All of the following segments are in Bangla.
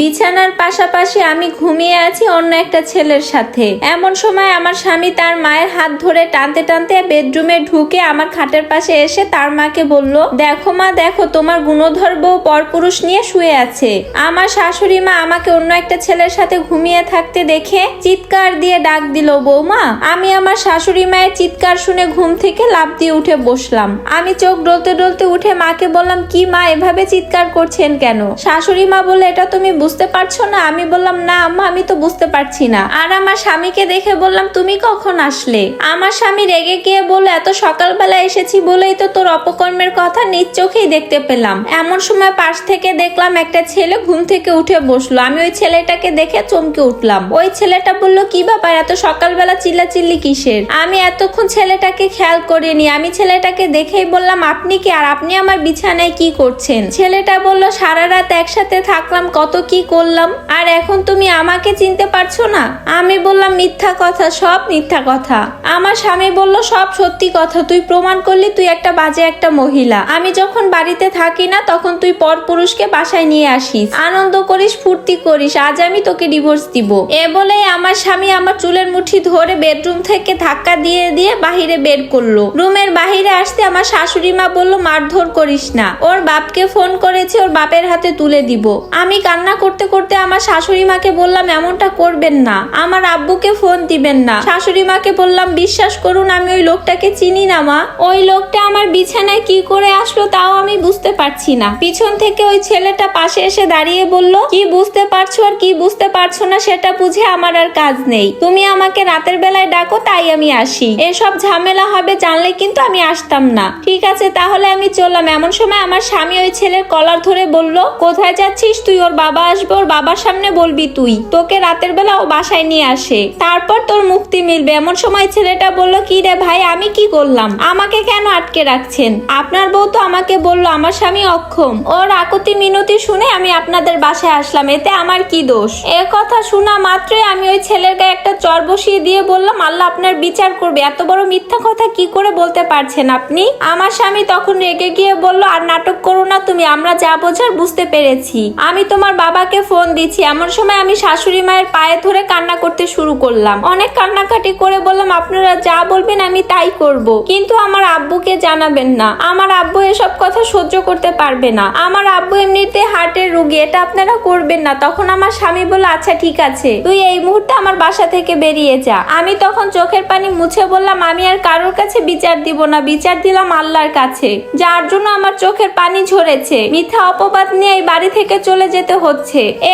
বিছানার পাশাপাশি আমি ঘুমিয়ে আছি অন্য একটা ছেলের সাথে। এমন সময় আমার স্বামী তার মায়ের হাত ধরে টানতে টানতে বেডরুমে ঢুকে আমার খাটের পাশে এসে তার মাকে বলল, দেখো মা, দেখো তোমার গুণধর বউ পরপুরুষ নিয়ে শুয়ে আছে। আমার শাশুড়ি মা আমাকে অন্য একটা ছেলের সাথে ঘুমিয়ে থাকতে দেখে চিৎকার দিয়ে ডাক দিল, বৌমা, আমি আমার শাশুড়ি মায়ের চিৎকার শুনে ঘুম থেকে লাফ দিয়ে উঠে বসলাম। আমি চোখ ডলতে ডলতে উঠে মাকে বললাম, কি মা এভাবে চিৎকার করছেন কেন? শাশুড়ি মা বলে এটা তুমি বুঝতে পারছ না? আমি বললাম, না আম্মা, আমি তো বুঝতে পারছি না। আর আমার স্বামীকে দেখে বললাম, তুমি কখন আসলে? আমার স্বামী রেগে গিয়ে বলল, এত সকালবেলা এসেছি বলেই তো তোর অপকর্মের কথা নিজ চোখেই দেখতে পেলাম। এমন সময় পাশ থেকে দেখলাম, একটা ছেলে ঘুম থেকে উঠে বসল। আমি ওই ছেলেটাকে দেখে চমকে উঠলাম। ওই ছেলেটা বলল, কি ব্যাপার? এত সকালবেলা চিল্লাচিল্লি কিসের? আমি এতক্ষণ ছেলেটাকে খেয়াল করিনি। আমি ছেলেটাকে দেখেই বললাম, আপনি কি? আর আপনি আমার বিছানায় কি করছেন? ছেলেটা বলল, সারা রাত একসাথে থাকলাম, কত কি করলাম? আর এখন তুমি আমাকে চিনতে পারছ না? আমি বললাম, মিথ্যা কথা, সব মিথ্যা কথা। আমার স্বামী বলল, সব সত্যি কথা। তুই প্রমাণ করলি তুই একটা বাজে একটা মহিলা। আমি যখন বাড়িতে থাকি না, তখন তুই পর পুরুষকে বাসায় নিয়ে আসিস। আনন্দ করিস, ফুর্তি করিস। আজ আমি তোকে ডিভোর্স দিব। এ বলে আমার স্বামী আমার চুলের মুঠি ধরে বেডরুম থেকে ধাক্কা দিয়ে দিয়ে বাহিরে বের করল। রুমের বাহিরে আসতে আমার শাশুড়ি মা বলল, মারধর করিস না। ওর বাপকে ফোন করেছে, ওর বাপের হাতে তুলে দিব। আমি কান্না করতে করতে আমার শাশুড়ি মাকে বললাম, এমনটা করবেন না। আমার আব্বুকে ফোন দিবেন না। শাশুড়ি মাকে বললাম, বিশ্বাস করুন, আমি ওই লোকটাকে চিনি না, মা। ওই লোকটা আমার বিছানায় কি করে আসলো তাও আমি বুঝতে পারছি না। পিছন থেকে ওই ছেলেটা পাশে এসে দাঁড়িয়ে বলল, কি বুঝতে পারছ আর কি বুঝতে পারছ না সেটা বুঝে আমার আর কাজ নেই। তুমি আমাকে রাতের বেলায় ডাকো, তাই আমি আসি। এসব ঝামেলা হবে, জানলে কিন্তু আমি আসতাম না। ঠিক আছে, তাহলে আমি চললাম। এমন সময় আমার স্বামী ওই ছেলের কলার ধরে বলল, কোথায় যাচ্ছিস? তুই ওর বাবা আসবে ওর বাবার সামনে বলবি তুই। তোকে রাতের বেলা ও বাসায় নিয়ে আসে। তারপর তোর মুক্তি মিলবে। এমন সময় ছেলেটা বলল, কি রে ভাই, আমি কি করলাম? আমাকে কেন আটকে রাখছেন? আপনার বউ তো আমাকে বলল, আমার স্বামী অক্ষম। ওর আকুতি মিনতি শুনে আমি আপনাদের বাসায় আসলাম। এতে আমার কি দোষ? এ কথা শোনা মাত্রই আমি ওই ছেলের গায়ে একটা চর বসিয়ে দিয়ে বললাম, আল্লাহ আপনার বিচার করবে। এত বড় মিথ্যা কথা কি করে বলতে পারছেন আপনি? আমার স্বামী তখন রেগে গিয়ে বলল, আর নাটক করো না তুমি, আমরা যা বোঝার বুঝতে পেরেছি। আমি তোমার বাবাকে ফোন দিচ্ছি। এমন সময় আমি শাশুড়ি মায়ের পায়ে ধরে কান্না করতে শুরু করলাম। অনেক কান্নাকাটি করে বললাম, আপনারা যা বলবেন আমি তাই করব। কিন্তু আমার আব্বুকে জানাবেন না। আমার আব্বু এসব কথা সহ্য করতে পারবে না। আমার আব্বু এমনিতে হার্টের রুগী, এটা আপনারা করবেন না। তখন আমার স্বামী বলল আচ্ছা ঠিক আছে। তুই এই মুহূর্তে আমার বাসা থেকে বেরিয়ে যা। আমি তখন চোখের পানি মুছে বললাম, আমি আর কারোর কাছে বিচার দিব না। বিচার দিলাম আল্লাহর কাছে। যার জন্য আমার চোখের পানি ঝরেছে। মিথ্যা অপবাদ নিয়ে এই বাড়ি থেকে চলে যেতে হচ্ছে।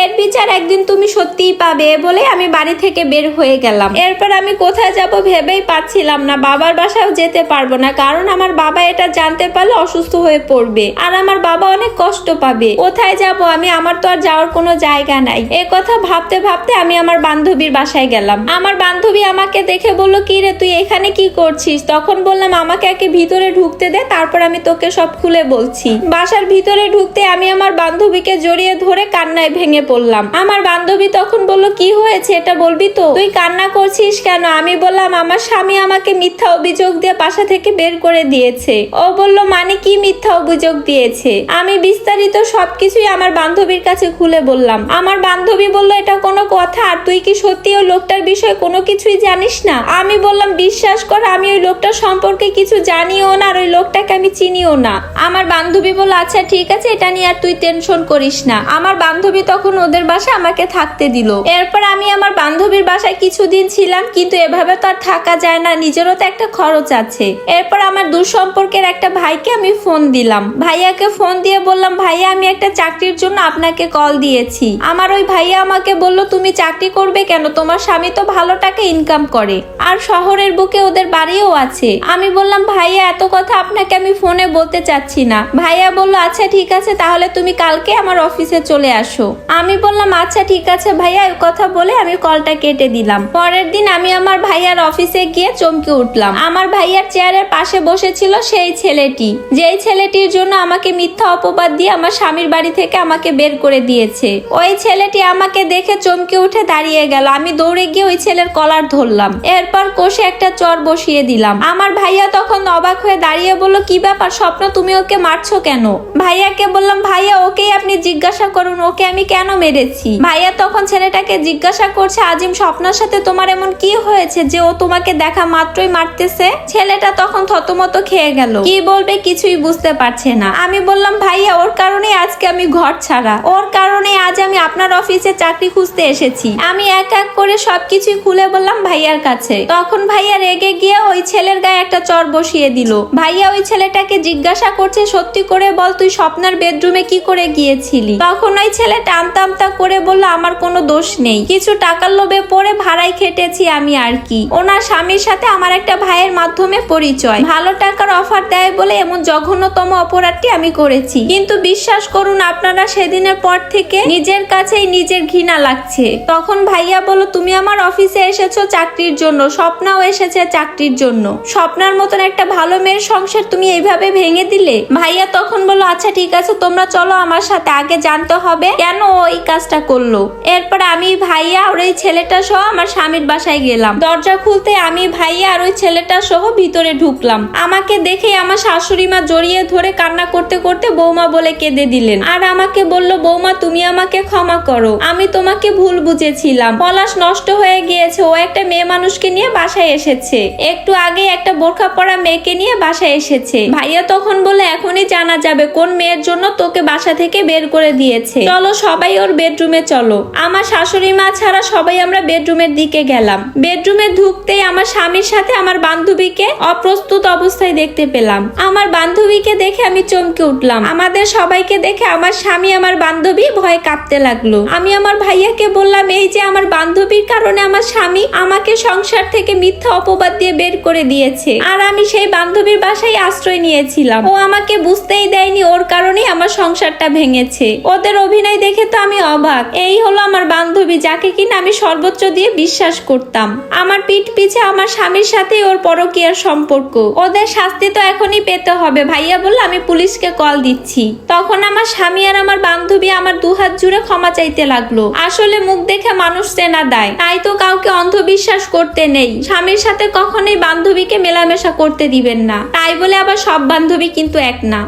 এর বিচার একদিন তুমি সত্যিই পাবে বলে আমি বাড়ি থেকে বের হয়ে গেলাম। এরপর আমি কোথায় যাব ভেবেই পাচ্ছিলাম না। বাবার বাসাও যেতে পারব না, কারণ আমার বাবা এটা জানতে পারলে অসুস্থ হয়ে পড়বে। আর আমার বাবা অনেক কষ্ট পাবে। কোথায় যাব আমি? আমার তো আর যাওয়ার কোনো জায়গা নাই। এ কথা ভাবতে ভাবতে আমি আমার বান্ধবীর বাসায় গেলাম। আমার বান্ধবী আমাকে দেখে বলল, কি রে, তুই এখানে কি করছিস? তখন বললাম, আমাকে একে ভিতরে ঢুকতে দে, তারপর আমি তোকে সব খুলে বলছি। বাসার ভিতরে ঢুকতে আমি আমার বান্ধবীকে জড়িয়ে ধরে কান্নায় ভেঙে পড়লাম। আমার বান্ধবী তখন বলল, কি হয়েছে? এটা বলবি তো? তুই কান্না করছিস কেন? আমি বললাম, আমার স্বামী আমাকে মিথ্যা অভিযোগ দিয়ে বাসা থেকে বের করে দিয়েছে। ও বলল মানে কি মিথ্যা অভিযোগ দিয়েছে? আমি বিস্তারিত সবকিছুই আমার বান্ধবীর কাছে খুলে বললাম। আমার বান্ধবী বলল, এটা কোনো কথা? আর তুই কি সত্যি ওই লোকটার বিষয়ে কোনো কিছুই জানিস না? আমি বললাম, বিশ্বাস কর, আমি ওই লোকটার সম্পর্কে কিছু জানিও না, আর ওই লোকটাকে আমি চিনিও না। আমার বান্ধবী বলল আচ্ছা ঠিক আছে, এটা নিয়ে আর তুই টেনশন করিস না। আমার বান্ধবী তখন ওদের বাসায় আমাকে থাকতে দিল। এরপর আমি আমার বান্ধবীর বাসায় কিছুদিন ছিলাম, কিন্তু এভাবে তো আর থাকা যায় না, নিজেরও তো একটা খরচ আছে। এরপর আমার দূর সম্পর্কের একটা ভাইকে আমি ফোন দিলাম। ভাইয়াকে ফোন দিয়ে বললাম, ভাইয়া, আমি একটা চাকরির জন্য আপনাকে কল দিয়েছি। আমার ওই ভাইয়া আমাকে বলল, তুমি চাকরি করবে কেন? তোমার স্বামী তো ভালো টাকা ইনকাম করে, আর শহরের বুকে ওদের বাড়িও আছে। আমি বললাম, ভাইয়া, এত কথা আপনাকে আমি ফোনে বলতে চাচ্ছি না। ভাইয়া বলল আচ্ছা ঠিক আছে, তাহলে তুমি কালকে আমার অফিসে চলে আসো। আমি বললাম আচ্ছা ঠিক আছে ভাইয়া, এই কথা বলে আমি কলটা কেটে দিলাম। পরের দিন আমি আমার ভাইয়ার অফিসে গিয়ে চমকে উঠলাম। আমার ভাইয়ার চেয়ারের পাশে বসেছিল সেই ছেলেটি। যেই ছেলেটির জন্য আমাকে মিথ্যা অপবাদ দিয়ে আমার স্বামীর বাড়ি থেকে আমাকে বের করে দিয়েছে। ওই ছেলেটি আমাকে দেখে চমকে উঠে দাঁড়িয়ে গেল। আমি দৌড়ে গিয়ে ওই ছেলের কলার ধরলাম। এরপর কষে একটা চর বসিয়ে দিলাম। আমার ভাইয়া তখন অবাক হয়ে দাঁড়িয়ে বলল, কি ব্যাপার, স্বপ্ন, তুমি ওকে মারছো কেন? ভাইয়াকে বললাম, ভাইয়া, ওকেই আপনি জিজ্ঞাসা করুন, ওকে আমি কেন মেরেছি? ভাইয়া তখন ছেলেটাকে জিজ্ঞাসা করছে, আজিম, স্বপ্নার সাথে তোমার এমন কি হয়েছে যে ও তোমাকে দেখা মাত্রই মারতেছে? ছেলেটা তখন থতমত খেয়ে গেল। কি বলবে কিছুই বুঝতে পারছে না। আমি বললাম, ভাইয়া, ওর কারণে আজকে আমি ঘর ছাড়া। ওর কারণে আজ আমি আপনার অফিসে চাকরি খুঁজতে এসেছি। আমি এক এক করে সবকিছুই খুলে বললাম ভাইয়ার কাছে। তখন ভাইয়া রেগে গিয়ে ওই ছেলের গায়ে একটা চর বসিয়ে দিল। ভাইয়া ওই ছেলেটাকে জিজ্ঞাসা করছে, সত্যি করে বল, তুই স্বপ্নার বেডরুমে কি করে গিয়েছিলি? তখন ওই ছেলে টামতা আমতা করে বলল, আমার কোনো দোষ নেই। কিছু টাকার লোভে পড়ে ভাড়াই খেটেছি আমি আর কি। ওনার স্বামীর সাথে আমার একটা ভাইয়ের মাধ্যমে পরিচয়। ভালো টাকার অফার দেয় বলে এমন জঘন্যতম অপরাধটি আমি করেছি। কিন্তু বিশ্বাস করুন, আপনারা সেদিনের পর থেকে নিজের কাছেই নিজের ঘৃণা লাগছে। তখন ভাইয়া বলো তুমি আমার অফিসে এসেছ চাকরির জন্য, স্বপ্নাও এসেছে চাকরির জন্য। স্বপ্নার মতন একটা ভালো মেয়ের সংসার তুমি এইভাবে ভেঙে দিলে? ভাইয়া তখন বলল আচ্ছা ঠিক আছে, তোমরা চলো আমার সাথে, আগে জানতে হবে। কেন ওই কাজটা করল? এরপর আমি ভাইয়া আর ওই ছেলেটা সহ আমার স্বামীর বাসায় গেলাম। দরজা খুলতে আমি ভাইয়া আর ওই ছেলেটা সহ ভিতরে ঢুকলাম। আমাকে দেখে আমার শাশুড়ি মা জড়িয়ে ধরে কান্না করতে করতে বৌমা বলে কেঁদে দিলেন। আর আমাকে বলল, বৌমা, তুমি আমাকে ক্ষমা করো। আমি তোমাকে ভুল বুঝেছিলাম। পলাশ নষ্ট হয়ে গিয়েছে। ও একটা মেয়ে মানুষকে নিয়ে বাসায় এসেছে। একটু আগে একটা বোরখা পরা মেয়েকে নিয়ে বাসায় এসেছে। ভাইয়া তখন বলে এখনই জানা যাবে কোন মেয়ের জন্য তোকে বাসা থেকে বের করে দিয়েছে। চলো সবাই ওর বেডরুমে চলো। আমার শাশুড়ি মা ছাড়া সবাই আমরা বেডরুমের দিকে গেলাম। বেডরুমে ঢুকতেই আমার স্বামীর সাথে আমার বান্ধবীকে অপ্রস্তুত অবস্থায় দেখতে পেলাম। আমার বান্ধবীকে দেখে আমি চমকে উঠলাম। আমাদের সবাইকে দেখে আমার স্বামী আমার বান্ধবী ভয়ে কাঁপতে লাগল। আমি আমার ভাইয়াকে বললাম, এই যে আমার বান্ধবীর কারণে আমার স্বামী আমাকে সংসার থেকে মিথ্যা অপবাদ দিয়ে বের করে দিয়েছে। আর আমি সেই বান্ধবীর বাসায় আশ্রয় নিয়েছিলাম। ও আমাকে বুঝতেই দেয়নি ওর কারণেই আমার সংসারটা ভেঙেছে। ওদের অভিনয় দেখে তো আমি অবাক। এই হলো আমার বান্ধবী, যাকে কিনা আমি সর্বোচ্চ দিয়ে বিশ্বাস করতাম। আমার পিঠ পিছে আমার স্বামীর সাথে ওর পরকীয়ার সম্পর্ক। ওদের শাস্তি তো এখনই পেতে হবে। ভাইয়া বলল, আমি পুলিশকে কল দিচ্ছি। তখন আমার স্বামী আর আমার বান্ধবী আমার দুহাত জুড়ে ক্ষমা চাইতে লাগল। আসলে মুখ দেখে মানুষ চেনা দেয়। তাই তো কাউকে অন্ধবিশ্বাস করতে নেই। স্বামীর সাথে কখনোই বান্ধবীকে মেলামেশা করতে দিবেন না। তাই বলে আবার সব বান্ধবী কিন্তু এক না।